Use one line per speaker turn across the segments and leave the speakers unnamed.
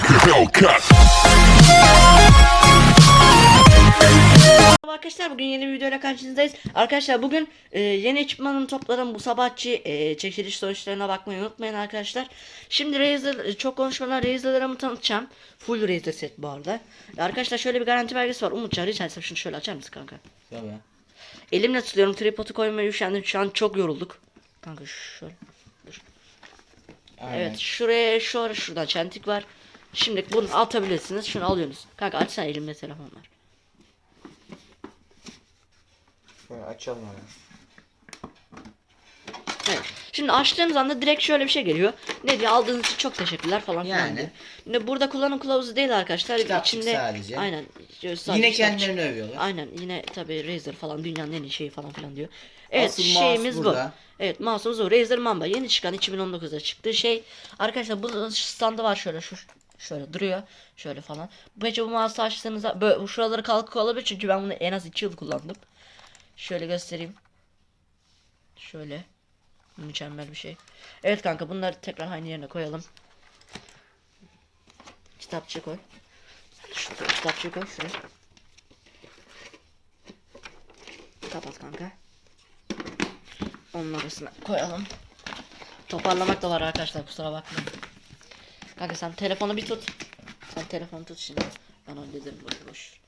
like a Hellcat.
Merhaba Arkadaşlar bugün yeni bir videoyla karşınızdayız. Arkadaşlar bugün e, yeni ekipmanımı topladım. Bu sabahçı e, çekiliş sonuçlarına bakmayı unutmayın arkadaşlar. Şimdi Razer e, çok konuşmadan Razer'larımı tanıtacağım. Full Razer set bu arada. E, arkadaşlar şöyle bir garanti belgesi var. Umutcan rica etsem şunu şöyle açar mısın kanka?
Tabii.
Elimle tutuyorum tripodu koymaya üşendim. Şu an çok yorulduk. Kanka şöyle.
Aynen.
Evet şuraya şu şuradan çentik var. Şimdi bunu atabilirsiniz. Şunu alıyorsunuz. Kanka açsana elimde telefon var.
Şöyle açalım abi.
Evet. Şimdi açtığınız anda direkt şöyle bir şey geliyor. Ne diyor aldığınız için çok teşekkürler falan filan
Yani.
diyor. Şimdi burada kullanım kılavuzu değil arkadaşlar.
Kitapçık
İçinde
sadece.
aynen. sadece
Yine
kitapçık.
kendilerini övüyorlar.
Aynen yine tabi Razer falan dünyanın en iyi şeyi falan filan diyor. Evet
Asıl mouse
şeyimiz bu.
burada.
Evet mouse'umuz bu. Razer Mamba yeni çıkan 2019'da çıktığı şey. Arkadaşlar bu standı var şöyle şu şöyle duruyor. Şöyle falan. Bence bu mouse açtığınızda böyle şuraları kalkık olabilir çünkü ben bunu en az 2 yıl kullandım. Şöyle göstereyim. Şöyle. Mükemmel bir şey. Evet kanka bunları tekrar aynı yerine koyalım. Kitapçı koy. Şu kitapçıyı koy şuraya. Kapat kanka. Onun arasına koyalım. Toparlamak da var arkadaşlar kusura bakmayın. Kanka sen telefonu bir tut. Sen telefonu tut şimdi. Ben hallederim boş boş.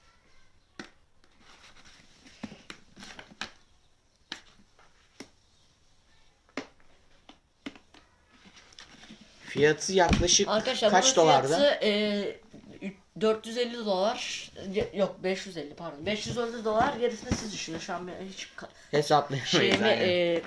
Fiyatı yaklaşık
Arkadaşlar
kaç dolarda?
fiyatı e, 450 dolar yok 550 pardon 550 dolar gerisini siz düşünün şu an hiç
Hesaplayamayız.
şeyimi
aynen.
e.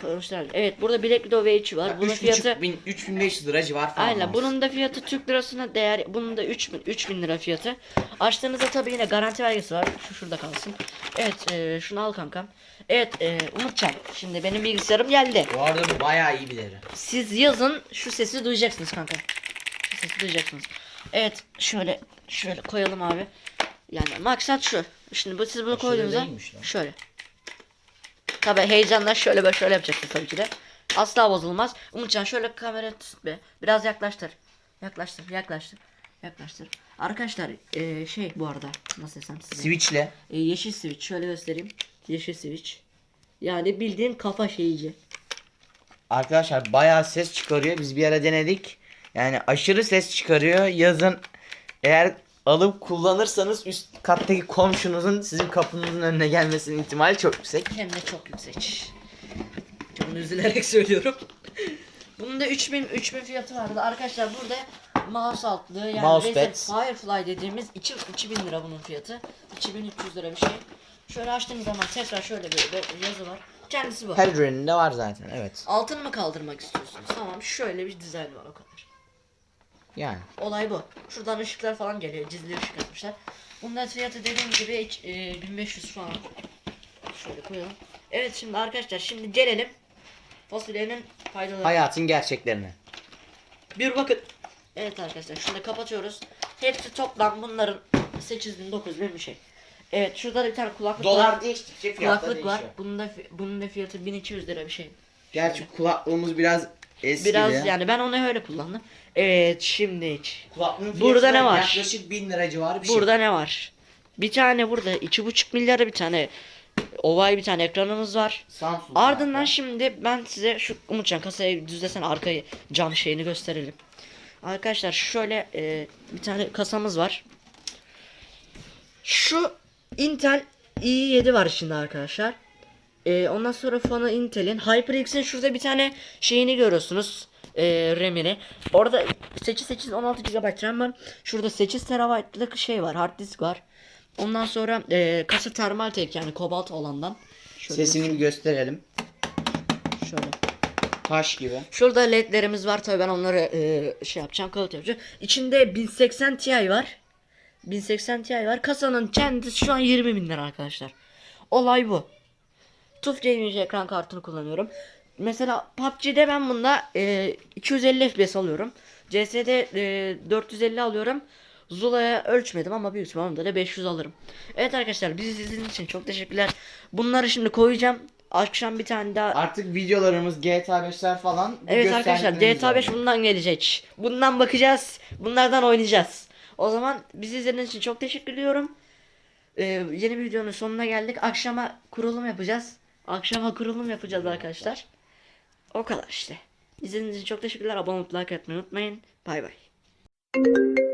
Evet burada Black V3 var. Bunun
üç
fiyatı
buçuk bin, 3500 lira civar falan.
Aynen
var.
bunun da fiyatı Türk lirasına değer bunun da 3000 3000 lira fiyatı. Açtığınızda tabii yine garanti vergisi var. Şu şurada kalsın. Evet e, şunu al kankam. Evet e, Umutcan şimdi benim bilgisayarım geldi.
Bu arada bu bayağı iyi bir deri.
Siz yazın şu sesi duyacaksınız kanka. Şu sesi duyacaksınız. Evet şöyle şöyle koyalım abi. Yani maksat şu. Şimdi bu siz bunu
Aşırı
koyduğunuzda
değilmiş lan.
şöyle. Tabi heyecanla şöyle böyle şöyle yapacaksın tabii ki de. Asla bozulmaz. Umutcan şöyle kamera tut be. Biraz yaklaştır. Yaklaştır, yaklaştır. Yaklaştır. Arkadaşlar eee, şey bu arada nasıl desem size.
Switch'le.
E, yeşil switch şöyle göstereyim. Yeşil switch. Yani bildiğin kafa şeyici.
Arkadaşlar bayağı ses çıkarıyor. Biz bir ara denedik. Yani aşırı ses çıkarıyor. Yazın eğer alıp kullanırsanız üst kattaki komşunuzun sizin kapınızın önüne gelmesinin ihtimali çok yüksek.
Hem de çok yüksek. Çok üzülerek söylüyorum. Bunun da 3000 3000 fiyatı vardı. Arkadaşlar burada mouse altlığı yani. Razer Firefly dediğimiz 2 2000 lira bunun fiyatı. 2300 lira bir şey. Şöyle açtığınız zaman tekrar şöyle bir, bir yazı var. Kendisi bu.
Her ürününde var zaten evet.
Altını mı kaldırmak istiyorsunuz? Tamam şöyle bir dizayn var o kadar.
Yani.
Olay bu. Şuradan ışıklar falan geliyor. Cizli ışık yapmışlar. Bunun fiyatı dediğim gibi hiç, e, 1500 falan. Şöyle koyalım. Evet şimdi arkadaşlar şimdi gelelim fasulyenin faydaları.
Hayatın gerçeklerine.
Bir bakın. Evet arkadaşlar şunu da kapatıyoruz. Hepsi toplam bunların 8000 9000 bir şey. Evet şurada da bir tane kulaklık var.
Dolar değiştikçe fiyatlar
Kulaklık var.
değişiyor.
Bunun da fi- bunun da fiyatı 1200 lira bir şey.
Gerçi kulaklığımız biraz eski
Biraz yani ben onu öyle kullandım. Evet şimdi.
Kulaklığın
Burada
da
ne var?
Yaklaşık 1000 lira civarı bir şey.
Burada ne var? Bir tane burada iki buçuk milyara bir tane ovay bir tane ekranımız var.
Samsung.
Ardından
marka.
şimdi ben size şu Umutcan kasayı düzlesene arkayı cam şeyini gösterelim. Arkadaşlar şöyle e, bir tane kasamız var. Şu Intel i7 var içinde arkadaşlar. E, ondan sonra fanı Intel'in HyperX'in şurada bir tane şeyini görüyorsunuz. E, RAM'ini. Orada 8 8 16 GB RAM var. Şurada 8 TB'lık şey var. Hard disk var. Ondan sonra e, kasa termal tek yani kobalt olandan. Şöyle,
Sesini bir gösterelim.
şöyle.
Taş gibi.
Şurada ledlerimiz var tabii ben onları e, şey yapacağım kalıt yapacağım. İçinde 1080 Ti var. 1080 Ti var. Kasanın kendisi şu an 20 bin lira arkadaşlar. Olay bu. TUF Gaming ekran kartını kullanıyorum. Mesela PUBG'de ben bunda e, 250 FPS alıyorum. CS'de e, 450 alıyorum. Zula'ya ölçmedim ama büyük ihtimalle da 500 alırım. Evet arkadaşlar bizi izlediğiniz için çok teşekkürler. Bunları şimdi koyacağım. Akşam bir tane daha
Artık videolarımız GTA 5'ler falan.
Evet arkadaşlar GTA 5
olacak.
bundan gelecek. Bundan bakacağız. Bunlardan oynayacağız. O zaman bizi izlediğiniz için çok teşekkür ediyorum. Ee, yeni bir videonun sonuna geldik. Akşama kurulum yapacağız. Akşama kurulum yapacağız arkadaşlar. O kadar işte. İzlediğiniz için çok teşekkürler. Abone olup like unutmayın. Bay bay.